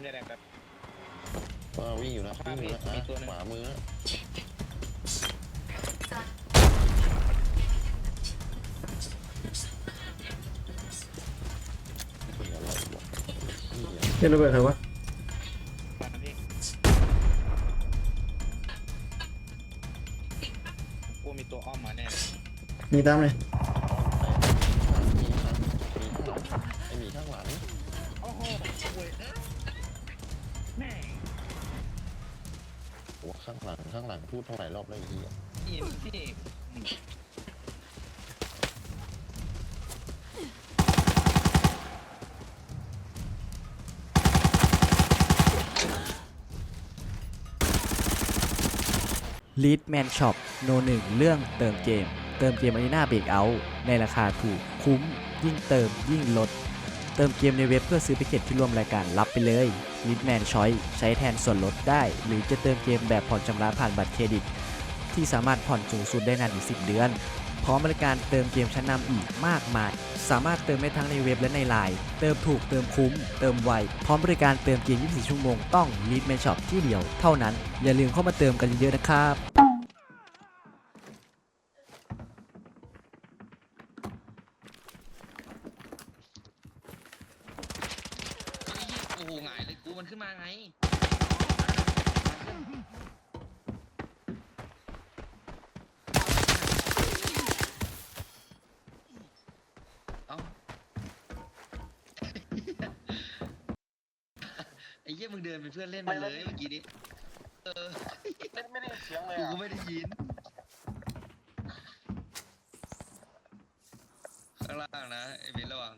ปั๊มยาแดงแบบว่าวิ่งอยู่นะวิ่งอยู่นะมีตัวหนึ่ง ขวามือนะเป็นอะไรวะเหี้ยเล่นระเบิดใครวะมาพี่กูมีตัวอ้อมมาแน่เลยมีตามเลยมีข้างมีข้างหลังไอหมีข้างหลังโอ้โหโวยเอ้ยแม่ง โอ้ข้างหลังข้างหลังพูดเท่าไหร่รอบแล้วไอ้เหี้ยอินพี่ลีดแมนช็อปโนหนึ่งเรื่องเติมเกม เติมเกมอารีนาเบรกเอาในราคาถูกคุ้ม ยิ่งเติมยิ่งลด ติมเกมในเว็บเพื่อซื้อแพ็กเกจที่ร่วมรายการรับไปเลยลีดแมนชอยใช้แทนส่วนลดได้ หรือจะเติมเกมแบบผ่อนชำระผ่านบัตรเครดิต ที่สามารถผ่อนสูงสุดได้นานถึง10 เดือน พร้อมบริการเติมเกมชั้นนำอีกมากมาย สามารถเติมได้ทั้งในเว็บและในไลน์เติมถูกเติมคุ้ม เติมไว พร้อมบริการเติมเกม 24 ชั่วโมงต้อง l e a d m a n Shop ที่เดียว เท่านั้น อย่าลืมเข้ามาเติมกันเยอะๆนะครับ โอ้โห หงายเลยกูมันขึ้นมาไงเอ้าไอ้เหี้ยมึงเดินเป็นเพื่อนเล่นมาเลยเมื่อกี้นี้เออไม่ไม่ได้ยินเสียงเลยกูอะ ก็ไม่ได้ยิน ข้างล่างนะ ไอ้เบนระวัง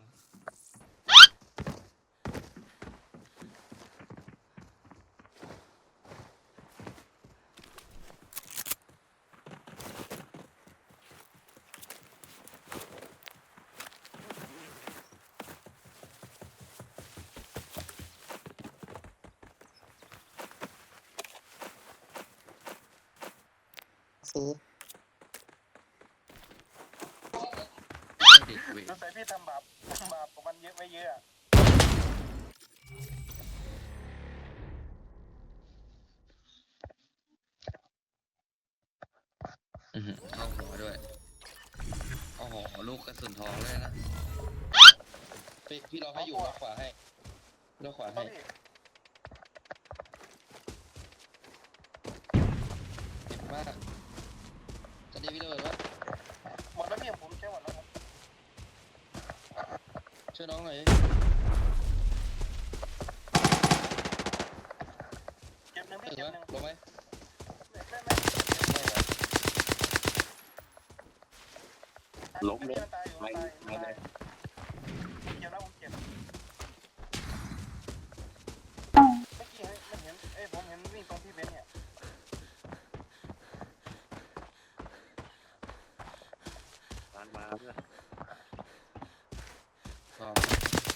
สีเด็กเว้ยสงสัยพี่ทำบาปทำบาปกับมันเยอะไว้เยอะอะอื้อหือเข้าหัวด้วย โอ้โห ลูกกระสุนทองเลยนะพี่พี่รอให้อยู่ล็อกขวาให้ล็อกขวาต้ให้องพี่เจ็บมากจะได้ พี่ระเบิดวะหมดแล้วพี่ผมใช้หมดแล้วครับช่วยน้องหน่อยดิเจ็บหนึ่งถึพี่งเจ็บไหมหนึ่งลงไหมได้ไหมไม่เหรอล้มเลยตายอยู่ตายตายผมเจ็บแล้วผมเจ็บเมื่อกี้มันเห็นเอ้ยผมเห็นวิ่งตรงพี่เบนซ์เนี่ย พร้อม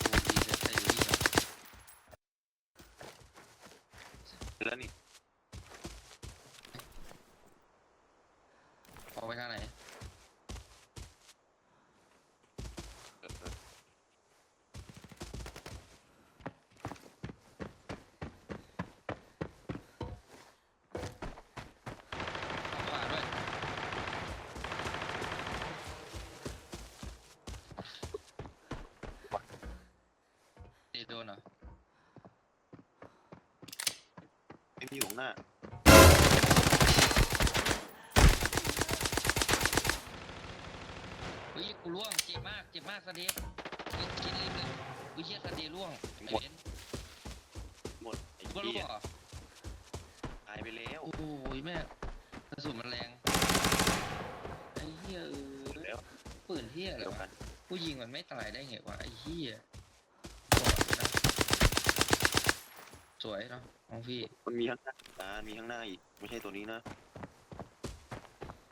กูดีเซตไอ้นี่ครับ แล้วนี่ ออกไปทางไหน เออเออ ขวาด้วยตี โดนเหรอไม่มีอยู่ข้างหน้าเฮ้ยกูล่วงเจ็บมากเจ็บมากสเดย์เฮ้ยคิดรีบเลยอุ้ยเชี่ยสเดย์ล่วงไอ้เบนหมดไอ้ก็เหี้ล่วยงเหรอตายไปแล้วโอ้ยแม่กระสุนมันแรงไอ้เหี้ยเออแล้วปืนเหี้ยเหรเดียวอกัวะนผู้ยิงมันไม่ตายได้ไงวะไอ้เหี้ยบอดนะ สวยเนาะน้องพี่มันมีข้างหน้าอ่ามีข้างหน้าอีก ไม่ใช่ตัวนี้นะ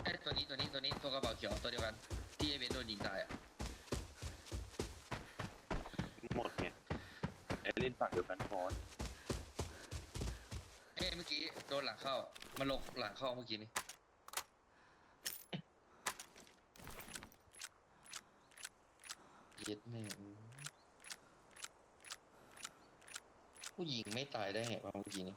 ไอ้ตัวนี้ตัวนี้ตัวนี้ตัวกระเป๋าเขียวตัวเดียวกันที่ไอเบนโดนยิงตายอะหมดไงไอ้เล่นฝั่งเดียวกันพอนเอ้ยเมื่อกี้โดนหลังเข้า มันลงหลังเข้าเมื่อกี้นี่เย็ดแม่ง ผู้หญิงไม่ตายได้ไงวะเมื่อกี้นี้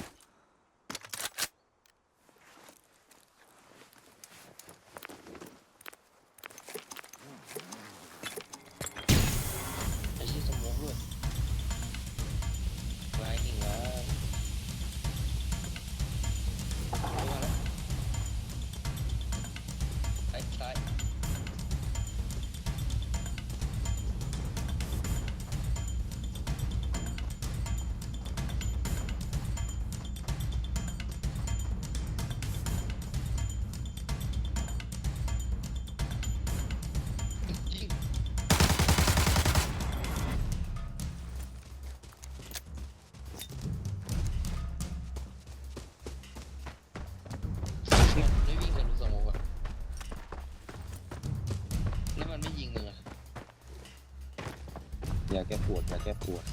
วดยาแก้ปวด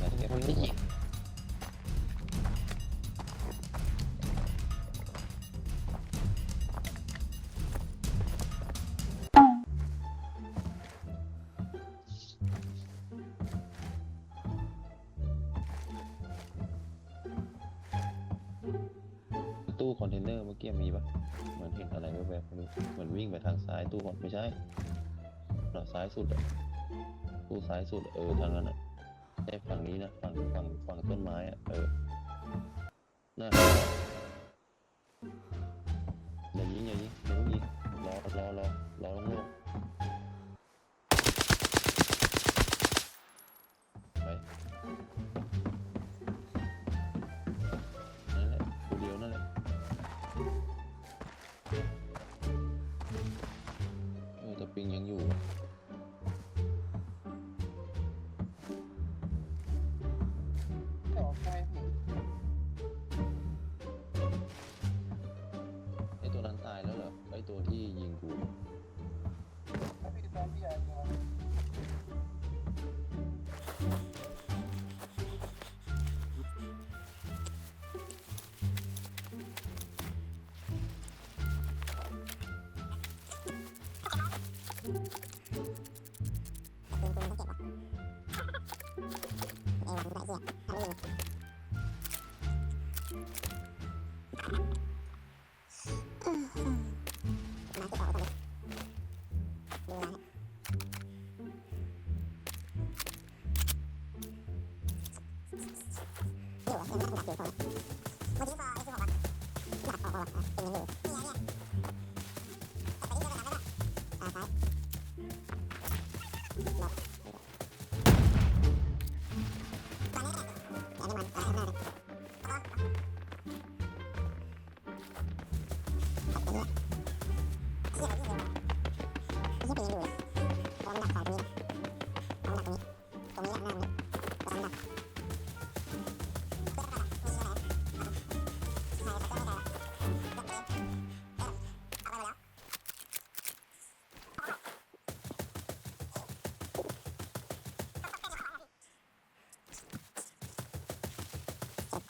ยาแก้ปมันวไม่ดยิงตู้คอนเทนเนอร์เมื่อกี้มีปะเหมือนเห็นอะไรแวบๆไม่รู้เหมือนวิ่งไปทางซ้ายตู้คอนไม่ใช่เราซ้ายสุดอะ ตู้ซ้ายสุดเออทางนั้นอะใช่ฝั่งนี้นะฝั่งฝั่งฝั่งต้นไม้อะเออน่าอย่ายิงอย่ายิงอย่าเพิ่งยิงรอรอรอรอลงโลก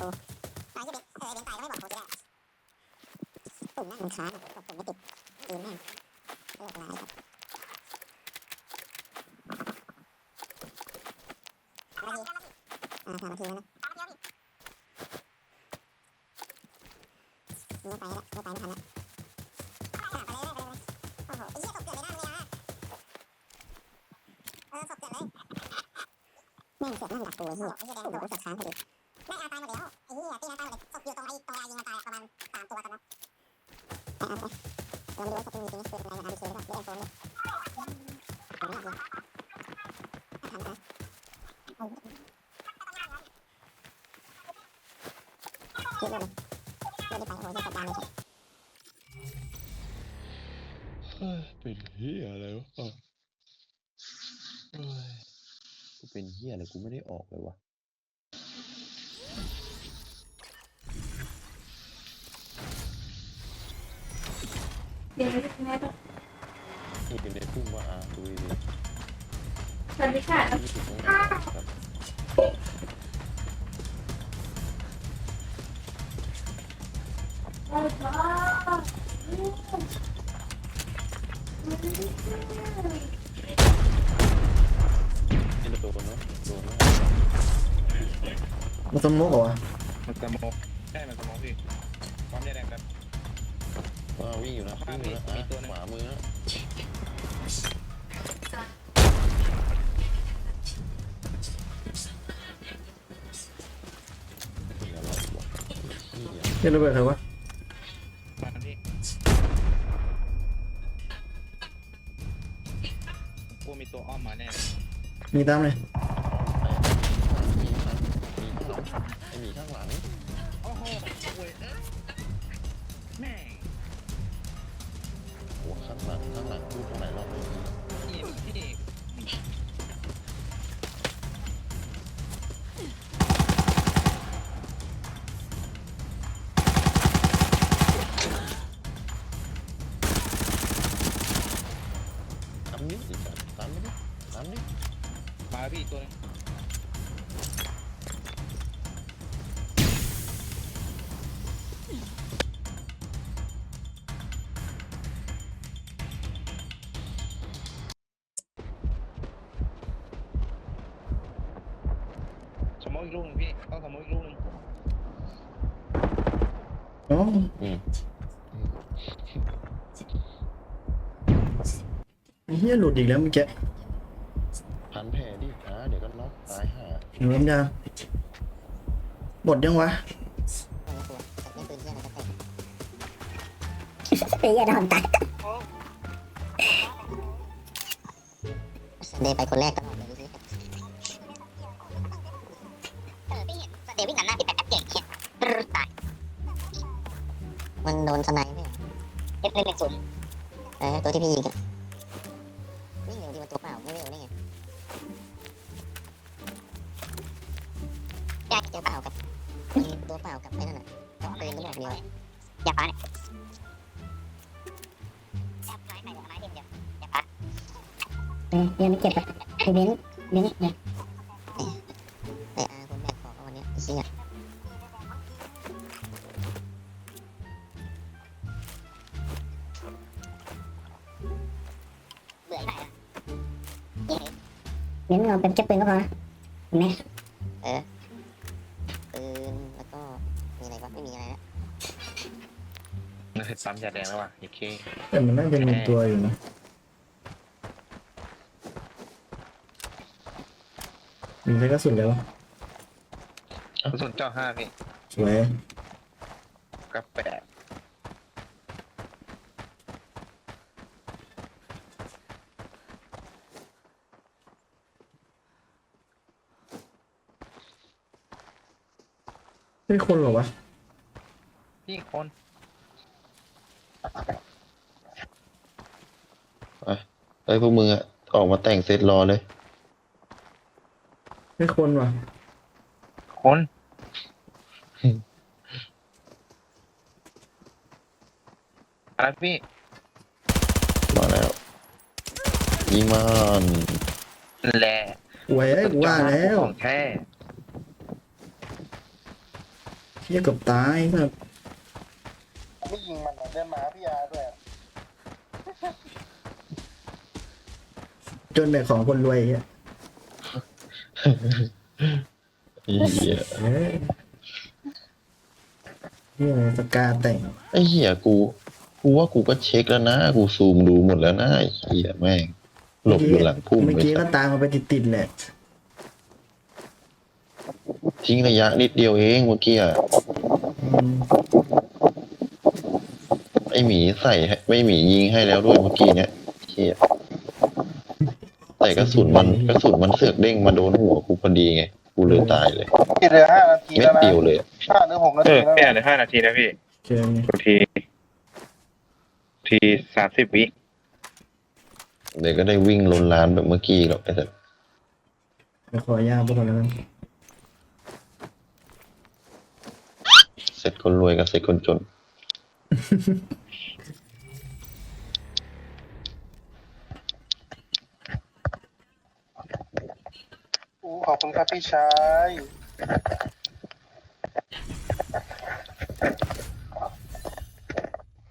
มันค้างกดปุ่มไม่ติดปืนแม่งโลกร้ายครับนาทีอ่าสามนาทีแล้วนะไม่ไปแล้วไม่ไปไม่ทันแล้วเสียงเนี่ยเออศพเกิดเลยแม่งเสือกนั่งดักตัวเหี้ยไอ้เหี้ยแดงโดนกูสับค้างพอดี ม่อาตายหมดแล้วไอ้เหี้ยตีอาตายหมดเลยศพอยู่ตรงไอ้ตรงไอ้ยิงอาตายประมาณสามตัวกันนะอาร์ตเราไม่รู้ว่าจะเป็นจริงๆคืออะไรอาร์ตเคหรือเปล่าไม่ได้โฟนเลยผมไม่รู้ทำนะคิดว่าเลยไม่ได้ไปโอ้ยจะกดดันเลยเป็นเฮียอะไรวะกูเป็นเฮียอะไรกูไม่ได้ออกเลยวะ นี่เป็นในพุ่งว่าอาดูดีสวัสดีค่ะๆนี่ถูกต้องครับนี่โดนเนาะโดนเนาะมาสมมุกเหรอวะมันสมองใช่มันสมองพี่ วิ่งอยู่นะวิ่งอยู่นะอะขวามือนะเหี้ยอะไรวะเล่นระเบิดใครวะมันพี่กูมีตัวอ้อมมาแน่เลยมีตามเลยมีข้างหลังไอหมีข้างหลัง โอ้โหโวยเอ้ยแม่ง ข้างหลังข้างหลังพูดตรงไหนเราไม่มีนี่พี่ตามนี้ดิตามนี้ดิตามนี้มาพี่ตัวนึง เฮียหลุดอีกแล้วเมื่อกี้พันแผลดิอ่าเดี๋ยวก็น็อกตายห่าหนูน้ำยาหมดยังวะนี่ปืนเที่ยอะไรก็เตะปีอย่าโดนตัดเดย์ไปคนแรกตลอดเลยดูสิเออพี่เห็นเดย์วิ่งหันหน้าพี่แป๊บเก่งเขียนตายมันโดนสไนป์ไหมเอฟหนึ่งหนึ่งศูนย์เออตัวที่พี่ยิงอะ ยากเจอเปล่ากับตัวเปล่ากับไอ้นั่นน่ะกับปืนก็แบบเดียวอยาฟ้าเนี่ยอยาฟ้าไหนอยาฟ้าเดียวอยาฟ้าเออยังไม่เก็บอะไอเบนซ์เบนซ์เนี่ยไออาร์คนแบกของวันนี้ไอ้เชี่ยเบื่อไหนอะเน้นเราเป็นแค่ปืนก็พอนะเห็นไหมเออ ซ้ำยาแดงแล้วว่ะโอเคแต่มันน่าจะมีตัวอยู่นะมีใช้กระสุนแล้วกระสุนเจ้าห้าพี่สวยกับแปดเฮ้ยคนเหรอวะพี่คน อ้ยพวกมึงอะออกมาแต่งเซตรอเลยเฮ้ยคนว่ะ คนอะไรพี่มาแล้ว ยิงมันแหละหวยไอ้ยกูว่าแล้วของแท้เฮียเกือบตายแบบไม่ยิงมันเดินมาพี่อาด้วย จ นแบกของคนรวยไอ้เฮียเหี้ยเอ้ยเฮียอะไรสกาแต่งไอ้เหี้ยกู กูว่ากูก็เช็คแล้วนะ กูซูมดูหมดแล้วนะไอ้เหี้ยแม่งหลบอยู่หลังพุ่มเมื่อไปกี้สัก็ตว์ตามมาไปติดๆแหละทิ้งระยะนิดเดียวเองเมื่อกี้อะอืมไอหมีใส่ให้ไม่หมียิงให้แล้วด้วยเมื่อกี้เนี่ยเฮีย แต่กระสุนมันกระสุนมันเสือกเด้งมาโดนหัวกูพอดีไง กูเลยตายเลยเหลือห้านาทีเม็แล้ดวนะเดียวเลยอะห้าหรือหกนาเอทีอแล้วเปลี่ยนเลยห้านาทีนะพี่เจอไงทุกทีทีสามสิบวิเดี๋ยวก็ได้วิ่งลนลานแบบเมื่อกี้หรอกไอ้สัสไปขอยาพวกเราแล้วกันเสร็จคนรวยกับเสร็จคนจน ขอบคุณครับพี่ชาย